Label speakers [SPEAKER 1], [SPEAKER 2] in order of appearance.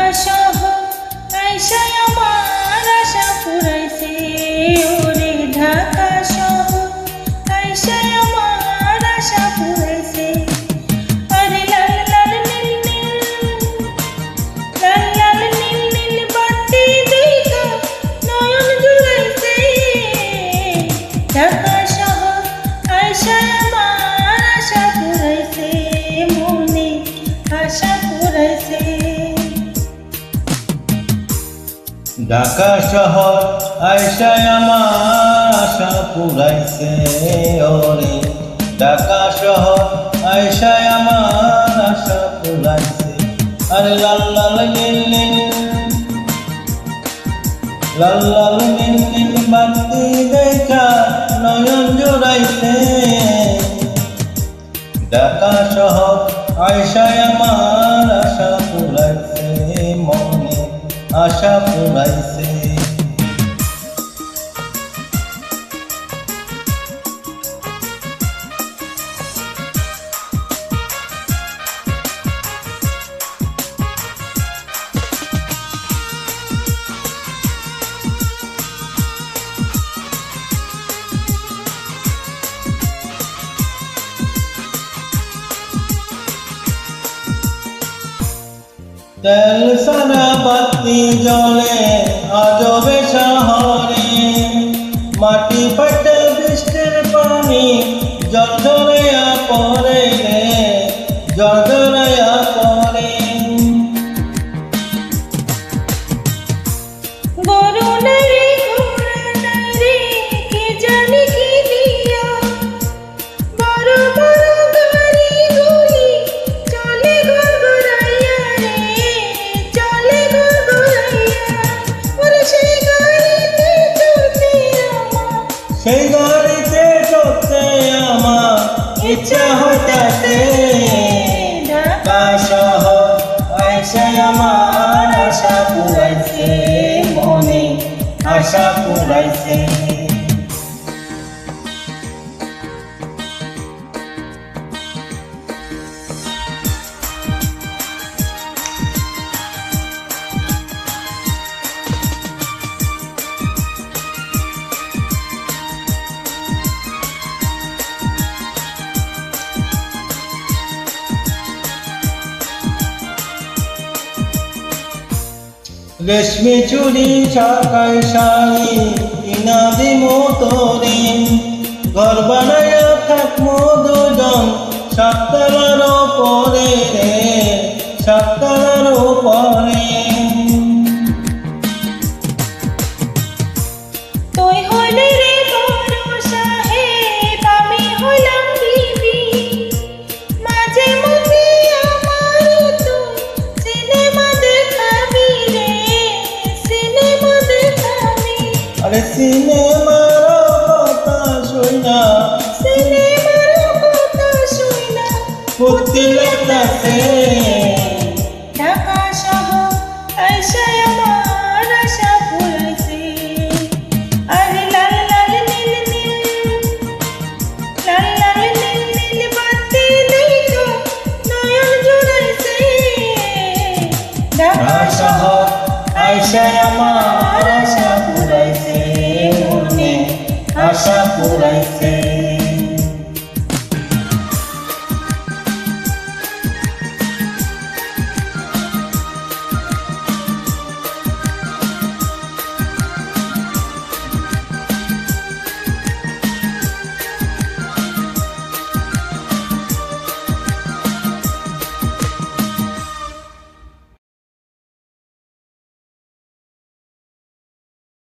[SPEAKER 1] Cash मादश पुरसे Dhaka শহর আয়সায় আমার আশা পুরাইছে ওরে। ঢাকা শহর আয়সায় আমার আশা পুরাইছে। আরে লাল লাল নীল লাল লাল নীল বাতি দেখা নয়ন জোড়াইছে। ঢাকা শহর আয়সায় তেল সারা বাতি জলে আজবে শহরে। মাটি ফাটে বৃষ্টির পানি জল ঝরাইয়া পরে জল পরে আইসে আমার আশা পুরাইছে মনে আশা পুরাইছে রেশমি চুরি চাকাই শাড়ি কিনা দিমো তোরে ঘর বানায়া থাকমো দুজন সাতটার পরে রে সাতটার পরে আরে সিনেমার কথা শুনা
[SPEAKER 2] সিনেমার কথা শুইনা
[SPEAKER 1] ফুর্তি লাগতাছে
[SPEAKER 2] ঢাকা শহর আইসা আমার আশা ফুরাইছে আরে লাল লাল নীল নীল লাল লাল নীল নীল বাতি দেখো নয়ন জুড়াইছে
[SPEAKER 1] ঢাকা শহর আইসা